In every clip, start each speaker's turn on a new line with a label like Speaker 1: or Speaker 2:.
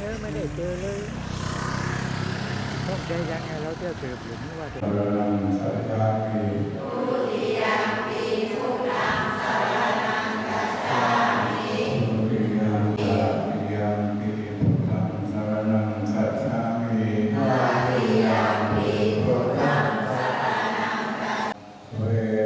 Speaker 1: เยอะไม่ได้เจอเลยพบใจยังไงเราจะสืบหรือว่าจะ
Speaker 2: อรหังสัจจามิทุติยมปีทุติยมปีพุทธังสรณังสัจจามิเวรม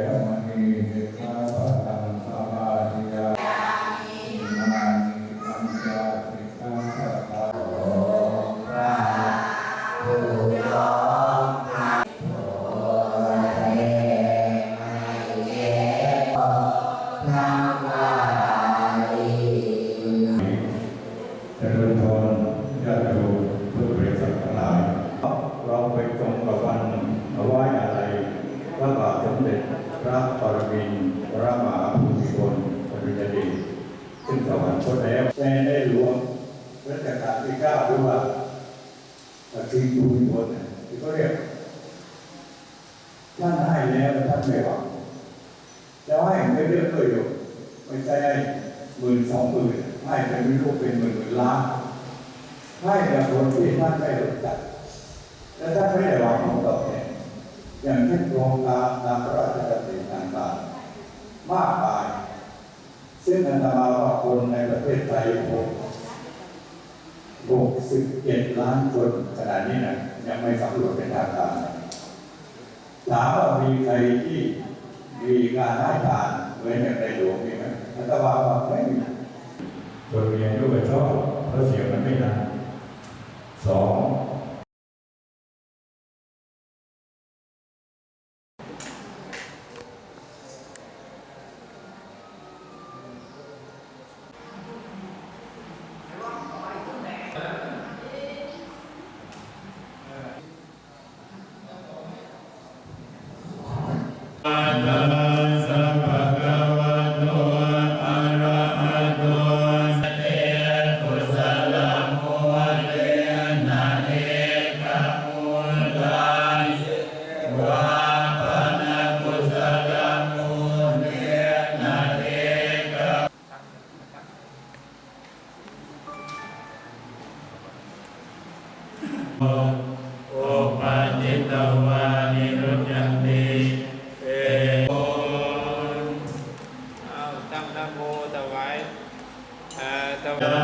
Speaker 2: จริญพรญาติโยมผู้บริสุทธิ์ทั้งหลายเราไปตรงกับวันเอาไว้อะไรพระบาทสมเด็จพระปรมินทรมหาภูมิพลอดุลยเดชซึ่งสวรรคตแล้วแต่ได้หลวงรัชกาลที่เก้าหรือว่าคือภูมิพลที่เขาเรียกท่านให้แล้วท่านไม่หวังแล้วให้ไม่เลือกเลยอยู่ไม่ใช่หมื่นสองหมื่น ให้เป็นไม่รู้เป็นหมื่นหมื่นล้านให้แต่คนที่ท่านไม่รู้จักและท่านไม่ได้หวังผลตอบแทนอย่างเช่นโครงการตามพระราชดำริต่างๆมากมาย ซึ่งอาตมาว่าคนในประเทศไทยผม67ล้านคนขณะนี้นะยังไม่สำรวจเป็นทางการถามว่ามีใครที่มีการให้ทานเหมือนอย่างในหลวงมีไหมอาตมาว่าไม่มี ตัวเรียนด้วยชอบเพราะเสียงมันไม่ดังสองโอ เอ่